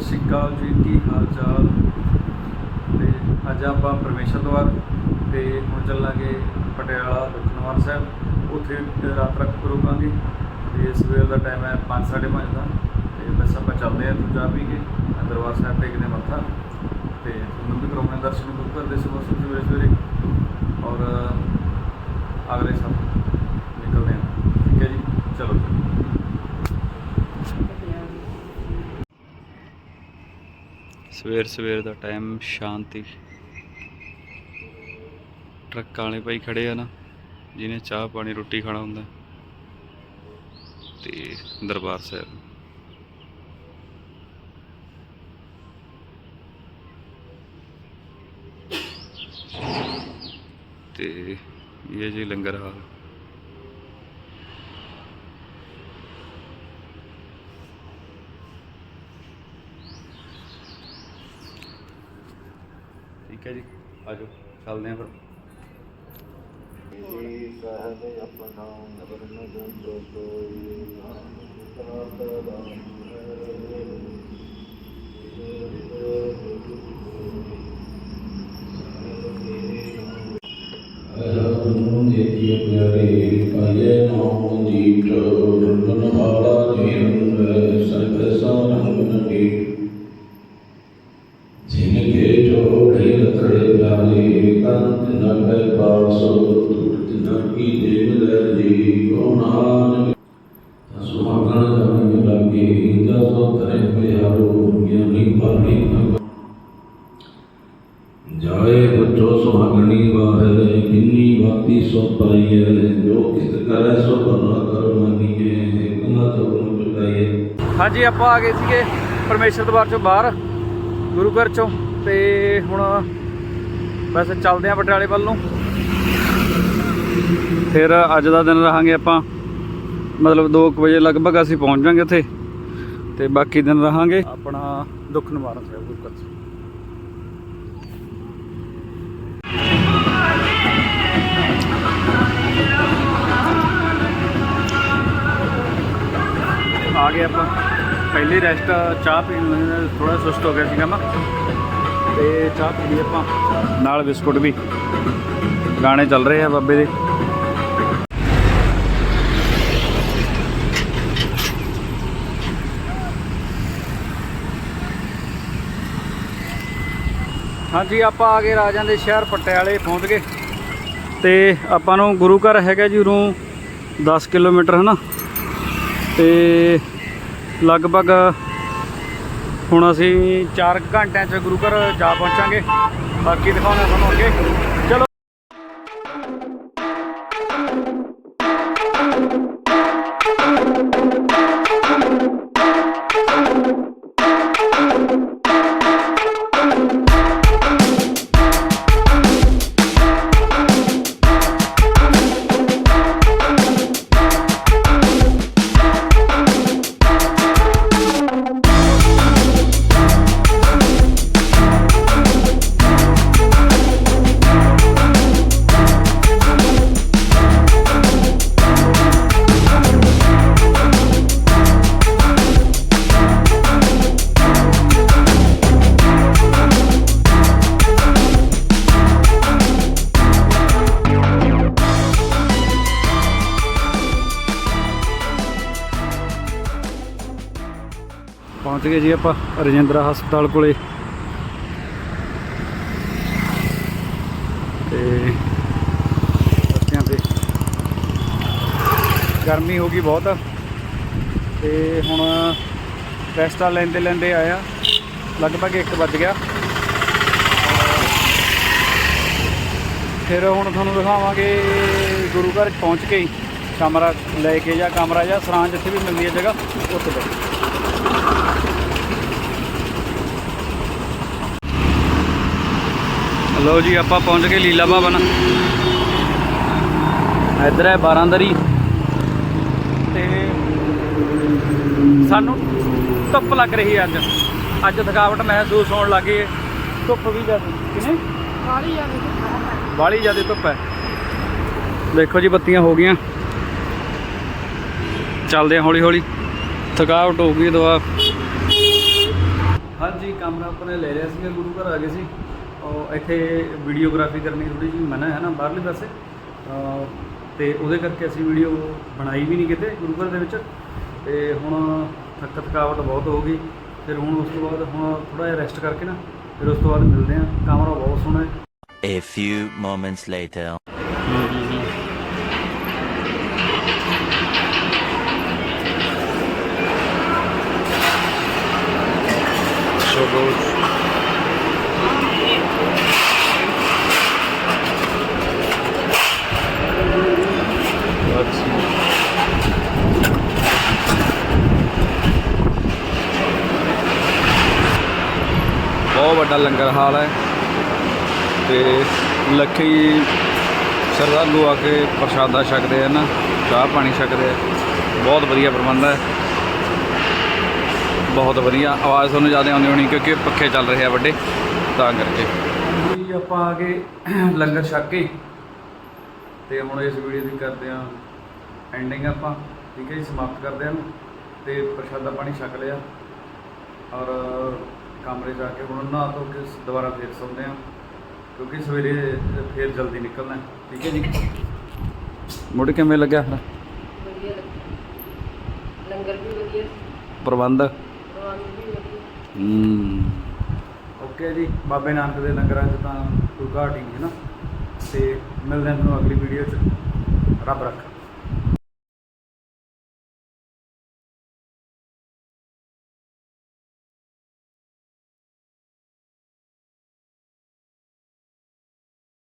ਸਤਿ ਸ਼੍ਰੀ ਅਕਾਲ ਜੀ ਕੀ ਹਾਲ ਚਾਲ ਤੇ ਅੱਜ ਆਪਾਂ ਪਰਮੇਸ਼ਰ ਦਵਾਰ ਤੇ ਹੁਣ ਚੱਲਾਂਗੇ ਪਟਿਆਲਾ ਦੁਖਨਵਾਰ ਸਾਹਿਬ। ਉੱਥੇ ਰਾਤ ਰੱਖ ਰੁਕਾਂਗੇ ਤੇ ਸਵੇਰ ਦਾ ਟਾਈਮ ਹੈ 5:30 ਦਾ। ਤੇ ਬਸ ਆਪਾਂ ਚੱਲਦੇ ਹਾਂ ਤੋਂ ਜਾ ਵੀ ਕੇ ਦਰਬਾਰ ਸਾਹਿਬ ਟੇਕਦੇ ਹਾਂ ਮੱਥਾ। ਤੇ ਤੁਹਾਨੂੰ ਵੀ ਕਰਾਉਣੇ ਦਰਸ਼ਨ ਗੁਰੂ ਘਰ ਦੇ ਸਵੇਰੇ ਸਵੇਰੇ ਔਰ ਅਗਲੇ ਸਭ ਨਿਕਲਦੇ ਹਾਂ ਠੀਕ ਹੈ ਜੀ ਚਲੋ ਜੀ ਸਵੇਰ ਸਵੇਰ ਦਾ ਟਾਈਮ ਸ਼ਾਂਤੀ। ਟਰੱਕਾਂ ਵਾਲੇ ਭਾਈ ਖੜੇ ਆ ਨਾ, ਜਿਹਨੇ ਚਾਹ ਪਾਣੀ, ਰੋਟੀ ਖਾਣਾ ਹੁੰਦਾ। ਤੇ ਦਰਬਾਰ ਸਾਹਿਬ। ਤੇ ਇਹ ਜੀ ਲੰਗਰ ਹਾਲ। ਠੀਕ ਹੈ ਜੀ ਆਜੋ ਚੱਲਦੇ ਆਂ ਫਿਰ। ਨਾਮ ਅਰਹੰ ਜੇਤੀ ਪਿਆਰੇ ਪਾਏ ਨਾਮ ਜੀਤ ਰੰਗਨ ਹਾਰਾ ਲਾਗੇ ਦਸੋ ਤਰੇ ਪਿਆਰੋ ਗਿਆਨੀ ਪਾਣੀ ਜਾਏ ਬੱਚੋ ਸੁਹਾਗਣੀ ਵਾਹੇ, ਕਿੰਨੀ ਬਾਤੀ ਸੋ ਪਾਈਏ, ਜੋ ਕਿਤ ਕਰੈ ਸੋ ਬਨਾ ਕਰ ਮੰਨੀਏ ਕਨਾ ਨੂੰ ਚੁਕਾਈਏ। ਹਾਂਜੀ, ਆਪਾਂ ਆ ਗਏ ਸੀਗੇ ਪਰਮੇਸ਼ਰ ਦਰਬਾਰ ਚੋਂ ਬਾਹਰ, ਗੁਰੂ ਘਰ ਚੋਂ, ਤੇ ਹੁਣ ਵੈਸੇ ਚੱਲਦੇ ਆਂ ਪਟਿਆਲੇ ਵੱਲ ਨੂੰ। ਫਿਰ ਅੱਜ ਦਾ ਦਿਨ ਰਹਾਂਗੇ ਆਪਾਂ। ਮਤਲਬ 2 ਵਜੇ ਲਗਭਗ ਅਸੀਂ ਪਹੁੰਚ ਜਾਾਂਗੇ ਉੱਥੇ। ਤੇ ਬਾਕੀ ਦਿਨ ਰਹਾਂਗੇ। ਆਪਣਾ ਦੁੱਖ ਨਿਵਾਰਨ ਸਾਹਿਬ, ਗੁਰੂ ਆ ਗਏ ਆਪਾਂ। ਪਹਿਲੀ ਰੈਸਟ ਚਾਹ ਪੀਣ ਥੋੜਾ ਸੁਸਤ ਹੋ ਗਿਆ ਸੀਗਾ ਮੈਂ। ਤੇ ਚਾਹ ਪੀ ਲਈ ਆਪਾਂ, ਨਾਲ ਬਿਸਕੁਟ ਵੀ। ਗਾਣੇ ਚੱਲ ਰਹੇ ਆ ਬਾਬੇ ਦੇ। ਹਾਂਜੀ, ਆਪਾਂ ਆ ਗਏ ਰਾਜਾਂ ਦੇ ਸ਼ਹਿਰ ਪਟਿਆਲੇ, ਪਹੁੰਚ ਗਏ। ਤੇ ਆਪਾਂ ਨੂੰ ਗੁਰੂ ਘਰ ਹੈਗਾ ਜੀ ਉਰੋਂ 10 ਕਿਲੋਮੀਟਰ, ਹਨਾ? ਤੇ ਲਗਭਗ ਹੁਣ ਅਸੀਂ 4 ਘੰਟਿਆਂ ਚ ਗੁਰੂ ਘਰ ਜਾ ਪਹੁੰਚਾਂਗੇ। ਬਾਕੀ ਦਿਖਾਉਣਾ ਤੁਹਾਨੂੰ ਅੱਗੇ। ਪਹੁੰਚ ਗਏ ਜੀ ਆਪਾਂ ਰਜਿੰਦਰਾ ਹਸਪਤਾਲ ਕੋਲੇ। ਤੇ ਬੱਚਿਆਂ ਤੇ ਗਰਮੀ ਹੋ ਗਈ ਬਹੁਤ। ਤੇ ਹੁਣ ਰੈਸਟਾ ਲੈਂਦੇ ਲੈਂਦੇ ਆਇਆ। ਲਗਭਗ 1 ਵੱਜ ਗਿਆ। ਫਿਰ ਹੁਣ ਤੁਹਾਨੂੰ ਦਿਖਾਵਾਂਗੇ ਗੁਰੂ ਘਰ ਪਹੁੰਚ ਕੇ ਹੀ। ਕਮਰਾ ਲੈ ਕੇ ਜਾਂ ਕਮਰਾ ਜਾਂ ਸਰਾਂ ਜਿੱਥੇ ਵੀ ਮਿਲਦੀ ਹੈ ਜਗ੍ਹਾ, ਉੱਥੇ ਬੈਠ। ਲਓ ਜੀ ਆਪਾਂ ਪਹੁੰਚ ਗਏ ਲੀਲਾ ਭਵਨ ਇੱਧਰ ਹੈ ਬਾਰਾਂਦਰੀ। ਤੇ ਸਾਨੂੰ ਧੁੱਪ ਲੱਗ ਰਹੀ ਹੈ ਅੱਜ। ਅੱਜ ਥਕਾਵਟ ਮਹਿਸੂਸ ਹੋਣ ਲੱਗੀ ਹੈ। ਧੁੱਪ ਵੀ ਜ਼ਿਆਦਾ ਕਿਨੇ ਬਾਲੀ ਜ਼ਿਆਦਾ ਧੁੱਪ ਹੈ। ਦੇਖੋ ਜੀ ਬੱਤੀਆਂ ਹੋ ਗਈਆਂ। ਚੱਲਦੇ ਹਾਂ ਹੌਲੀ ਹੌਲੀ ਥਕਾਵਟ ਹੋ ਗਈ ਦਵਾ ਹਾਂਜੀ ਕਮਰਾ ਆਪਣੇ ਲੈ ਲਿਆ ਸੀਗਾ ਗੁਰੂ ਘਰ ਆ ਗਏ ਸੀ। ਇੱਥੇ ਵੀਡੀਓਗ੍ਰਾਫੀ ਕਰਨੀ ਥੋੜੀ ਜਿਹੀ ਮਨਾ ਹੈ ਨਾ ਬਾਹਰਲੇ ਪਾਸੇ। ਤੇ ਉਹਦੇ ਕਰਕੇ ਅਸੀਂ ਵੀਡੀਓ ਬਣਾਈ ਵੀ ਨਹੀਂ ਕਿਤੇ ਗੁਰੂ ਘਰ ਦੇ ਵਿੱਚ। ਤੇ ਹੁਣ ਥੱਕ ਥਕਾਵਟ ਬਹੁਤ ਹੋ ਗਈ। ਫਿਰ ਹੁਣ ਉਸ ਤੋਂ ਬਾਅਦ ਹੁਣ ਥੋੜਾ ਜਿਹਾ ਰੈਸਟ ਕਰਕੇ ਨਾ ਫਿਰ ਉਸ ਤੋਂ ਬਾਅਦ ਮਿਲਦੇ ਹਾਂ। ਕਮਰਾ ਬਹੁਤ ਸੋਹਣਾ ਹੈ। A few moments later. ਬਹੁਤ ਵੱਡਾ ਲੰਗਰ ਹਾਲ ਹੈ ਤੇ ਲੱਖੀ ਸ਼ਰਧਾਲੂ ਆ ਕੇ ਪ੍ਰਸ਼ਾਦਾ ਛਕਦੇ ਆ ਨਾ, ਚਾਹ ਪਾਣੀ ਛਕਦੇ ਆ। ਬਹੁਤ ਵਧੀਆ ਪ੍ਰਬੰਧ ਹੈ। ਬਹੁਤ ਵਧੀਆ, ਆਵਾਜ਼ ਤੁਹਾਨੂੰ ਜ਼ਿਆਦਾ ਆਉਂਦੀ ਹੋਣੀ ਕਿਉਂਕਿ ਪੱਖੇ ਚੱਲ ਰਹੇ ਆ ਵੱਡੇ, ਤਾਂ ਕਰਕੇ। ਜੀ, ਆਪਾਂ ਆ ਕੇ ਲੰਗਰ ਛਕ ਕੇ। ਤੇ ਹੁਣ ਇਸ ਵੀਡੀਓ ਦੀ ਕਰਦੇ ਆ ਐਂਡਿੰਗ ਆਪਾਂ, ਠੀਕ ਹੈ ਜੀ, ਸਮਾਪਤ ਕਰਦੇ ਹਾਂ। ਇਹਨੂੰ ਤੇ ਪ੍ਰਸ਼ਾਦਾ ਪਾਣੀ ਛਕ ਲਿਆ। ਔਰ ਕਮਰੇ ਜਾ ਕੇ ਹੁਣ ਨਹਾ ਧੋ ਕੇ ਦੁਬਾਰਾ ਫੇਰ ਸੌਂਦੇ ਆ ਕਿਉਂਕਿ ਸਵੇਰੇ ਫੇਰ ਜਲਦੀ ਨਿਕਲਣਾ ਹੈ। ਠੀਕ ਹੈ ਜੀ? ਮੁੜ ਕਿਵੇਂ ਲੱਗਿਆ ਫਿਰ? ਵਧੀਆ ਲੱਗਿਆ। ਲੰਗਰ ਵੀ ਵਧੀਆ ਸੀ। ਪ੍ਰਬੰਧ? ਪ੍ਰਬੰਧ ਵੀ ਵਧੀਆ। ਹੂੰ। ਓਕੇ ਜੀ ਬਾਬੇ ਨਾਨਕ ਦੇ ਲੰਗਰਾਂ 'ਚ ਤਾਂ ਕੋਈ ਘਾਟ ਹੀ ਨਹੀਂ ਹੈ ਨਾ। ਤੇ ਮਿਲਦੇ ਹਾਂ ਤੁਹਾਨੂੰ ਅਗਲੀ ਵੀਡੀਓ 'ਚ। ਰੱਬ ਰੱਖਾ।